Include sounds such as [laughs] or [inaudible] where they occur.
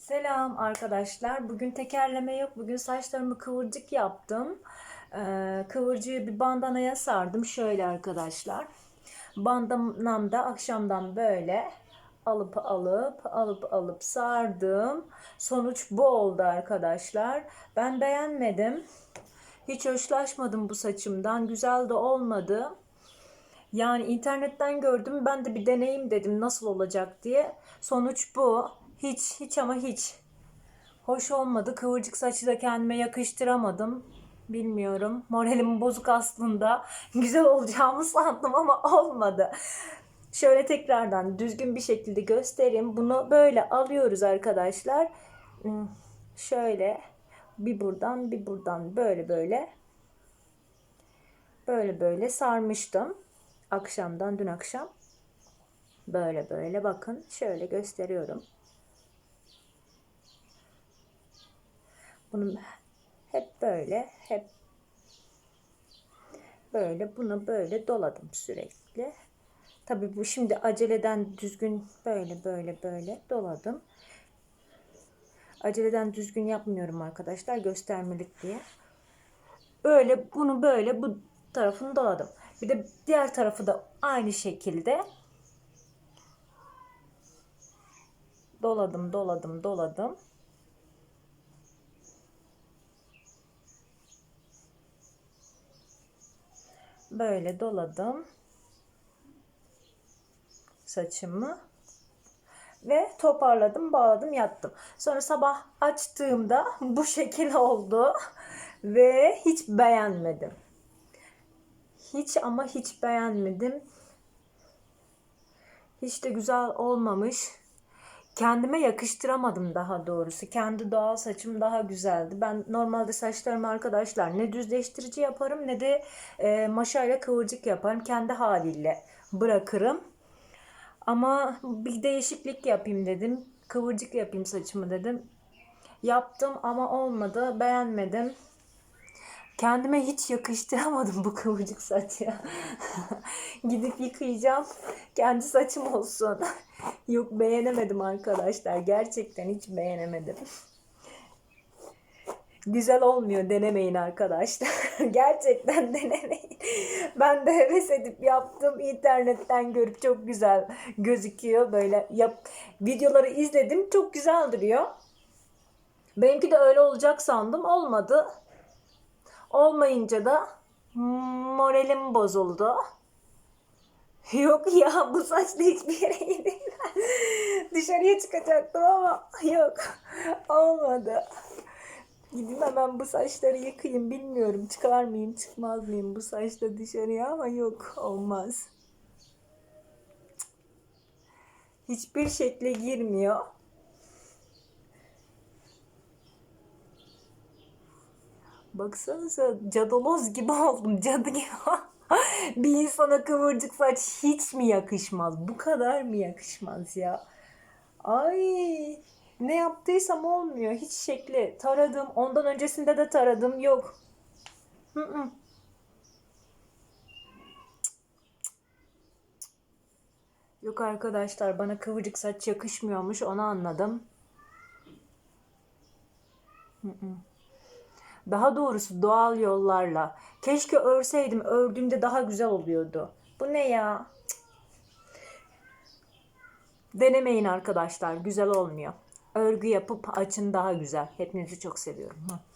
Selam arkadaşlar. Bugün tekerleme yok. Bugün saçlarımı kıvırcık yaptım. Ee, kıvırcığı bir bandanaya sardım. Şöyle arkadaşlar. Bandanam da akşamdan böyle alıp alıp alıp alıp sardım. Sonuç bu oldu arkadaşlar. Ben beğenmedim. Hiç hoşlaşmadım bu saçımdan. Güzel de olmadı. Yani internetten gördüm. Ben de bir deneyim dedim nasıl olacak diye. Sonuç bu. Hiç hiç ama hiç. Hoş olmadı. Kıvırcık saçı da kendime yakıştıramadım. Bilmiyorum. Moralim bozuk aslında. [laughs] Güzel olacağımı sandım ama olmadı. Şöyle tekrardan düzgün bir şekilde göstereyim. Bunu böyle alıyoruz arkadaşlar. Hmm, Şöyle bir buradan bir buradan böyle böyle böyle böyle sarmıştım. Akşamdan dün akşam. Böyle böyle bakın şöyle gösteriyorum. Bunu hep böyle hep böyle bunu böyle doladım sürekli. Tabii bu şimdi aceleden düzgün böyle böyle böyle doladım. Aceleden düzgün yapmıyorum arkadaşlar göstermelik diye. Böyle bunu böyle bu tarafını doladım. Bir de diğer tarafı da aynı şekilde doladım, doladım, doladım. Böyle doladım saçımı ve toparladım, bağladım, yattım. Sonra sabah açtığımda [laughs] bu şekil oldu [laughs] ve hiç beğenmedim. Hiç ama hiç beğenmedim. Hiç de güzel olmamış. Kendime yakıştıramadım daha doğrusu. Kendi doğal saçım daha güzeldi. Ben normalde saçlarımı arkadaşlar ne düzleştirici yaparım ne de e, maşayla kıvırcık yaparım. Kendi haliyle bırakırım. Ama bir değişiklik yapayım dedim. Kıvırcık yapayım saçımı dedim. Yaptım ama olmadı. Beğenmedim. Kendime hiç yakıştıramadım bu kıvırcık saçı. [laughs] Gidip yıkayacağım. Kendi saçım olsun. [laughs] Yok beğenemedim arkadaşlar. Gerçekten hiç beğenemedim. Güzel olmuyor denemeyin arkadaşlar. [laughs] Gerçekten denemeyin. Ben de heves edip yaptım. internetten görüp çok güzel gözüküyor. Böyle yap videoları izledim. Çok güzel duruyor. Benimki de öyle olacak sandım. Olmadı. Olmayınca da moralim bozuldu. [laughs] Yok ya bu saçla hiçbir yere gidemem. [laughs] Dışarıya çıkacaktım ama yok. Olmadı. Gideyim hemen bu saçları yıkayayım. Bilmiyorum çıkar mıyım çıkmaz mıyım bu saçla dışarıya ama yok olmaz. Hiçbir şekle girmiyor. Baksanıza cadaloz gibi [laughs] oldum. Cadı gibi. [laughs] Bir insana kıvırcık saç hiç mi yakışmaz? Bu kadar mı yakışmaz ya? Ay ne yaptıysam olmuyor. Hiç şekli taradım. Ondan öncesinde de taradım. Yok. Hı hı. Yok arkadaşlar bana kıvırcık saç yakışmıyormuş onu anladım. Hı hı. Daha doğrusu doğal yollarla. Keşke örseydim. Ördüğümde daha güzel oluyordu. Bu ne ya? Denemeyin arkadaşlar. Güzel olmuyor. Örgü yapıp açın daha güzel. Hepinizi çok seviyorum. Hı.